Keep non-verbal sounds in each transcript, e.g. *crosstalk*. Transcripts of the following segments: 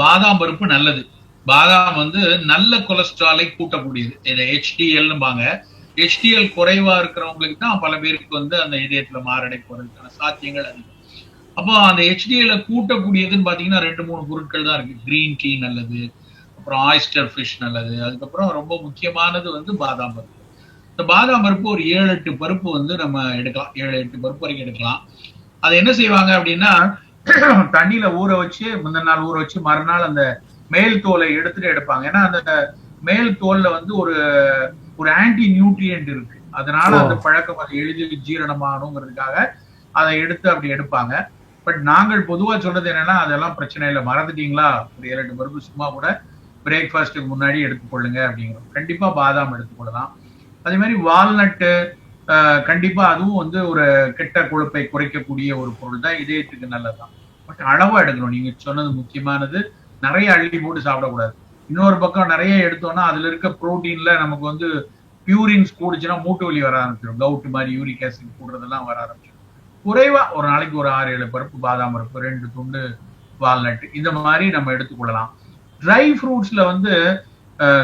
பாதாம் பருப்பு நல்லது. பாதாம் வந்து நல்ல கொலஸ்ட்ராலை கூட்டக்கூடியது. இதை ஹெச்டிஎல்னுபாங்க ஹெச்டிஎல் குறைவா இருக்கிறவங்களுக்கு தான் பல பேருக்கு வந்து அந்த இதயத்துல மாரடைப்பு வரதுக்கான சாத்தியங்கள் அதிகம். அப்போ அந்த ஹெச்டிஎல்ல கூட்டக்கூடியதுன்னு பாத்தீங்கன்னா ரெண்டு மூணு பொருட்கள் தான் இருக்கு. கிரீன் டீ நல்லது. அப்புறம் ஆயிஸ்டர் ஃபிஷ் நல்லது. அதுக்கப்புறம் ரொம்ப முக்கியமானது வந்து பாதாம் பருப்பு. இந்த பாதாம் பருப்பு ஒரு ஏழு எட்டு பருப்பு வந்து நம்ம எடுக்கலாம். ஏழு எட்டு பருப்பு வரைக்கும் எடுக்கலாம். அதை என்ன செய்வாங்க அப்படின்னா *coughs* தண்ணியில ஊற வச்சு முந்தின நாள் ஊற வச்சு மறுநாள் அந்த மேல் தோலை எடுத்துட்டு எடுப்பாங்க. ஏன்னா அந்த மேல் தோல்ல வந்து ஒரு ஒரு ஆன்டி நியூட்ரியன்ட் இருக்கு. அதனால அந்த பழக்கம் அது எளிதில் ஜீரணமாகணுங்கிறதுக்காக அதை எடுத்து அப்படி எடுப்பாங்க. பட் நாங்கள் பொதுவா சொல்றது என்னன்னா அதெல்லாம் பிரச்சனை இல்லை. மறந்துட்டீங்களா? ஒரு ஏழு எட்டு பருப்பு சும்மா கூட பிரேக்ஃபாஸ்ட்டுக்கு முன்னாடி எடுத்துக்கொள்ளுங்க அப்படிங்கிறோம். கண்டிப்பா பாதாம் எடுத்துக்கொள்ளலாம். அதே மாதிரி வால்நட்டு கண்டிப்பா அதுவும் வந்து ஒரு கெட்ட கொழுப்பை குறைக்கக்கூடிய ஒரு பொருள் தான். இதயத்துக்கு நல்லதுதான். பட் அளவா எடுக்கணும். நீங்க சொன்னது முக்கியமானது. நிறைய அள்ளி போட்டு சாப்பிடக்கூடாது. இன்னொரு பக்கம் நிறைய எடுத்தோம்னா அதுல இருக்க புரோட்டீன்ல நமக்கு வந்து பியூரின்ஸ் கூடுச்சுன்னா மூட்டு வலி வர ஆரம்பிச்சிடும். கவுட் மாதிரி யூரிக் ஆசிட் கூடுறதெல்லாம் வர ஆரம்பிச்சிடும். குறைவா ஒரு நாளைக்கு ஒரு ஆறு ஏழு பருப்பு பாதாம் பருப்பு ரெண்டு துண்டு வால்நட் இந்த மாதிரி நம்ம எடுத்துக்கொள்ளலாம். ட்ரை ஃப்ரூட்ஸ்ல வந்து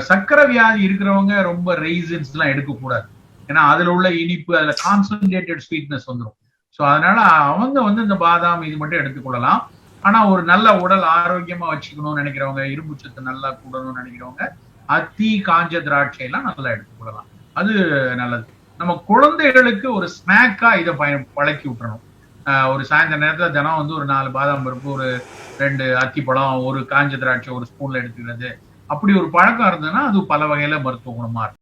சர்க்கரை வியாதி இருக்கிறவங்க ரொம்ப ரெய்சன்ஸ் எல்லாம் எடுக்கக்கூடாது. ஏன்னா அதுல உள்ள இனிப்பு அதுல கான்சன்ட்ரேட்டட் ஸ்வீட்னஸ் வந்துடும் ஸோ அதனால அவங்க வந்து இந்த பாதாம் இது மட்டும் எடுத்துக்கொள்ளலாம். ஆனா ஒரு நல்ல உடல் ஆரோக்கியமா வச்சுக்கணும்னு நினைக்கிறவங்க இரும்பு சத்து நல்லா கூடணும்னு நினைக்கிறவங்க அத்தி காஞ்ச திராட்சை எல்லாம் நல்லா எடுத்துக்கொள்ளலாம். அது நல்லது. நம்ம குழந்தைகளுக்கு ஒரு ஸ்நாக்கா இதை பயன் பழக்கி விட்டுறணும். ஒரு சாயந்தர நேரத்துல தினம் வந்து ஒரு நாலு பாதாம் பருப்பு ஒரு ரெண்டு அத்தி பழம் ஒரு காஞ்ச திராட்சை ஒரு ஸ்பூன்ல எடுத்துக்கிறது. அப்படி ஒரு பழக்கம் இருந்ததுன்னா அது பல வகையில மருத்துவ குணமா இருக்கும்.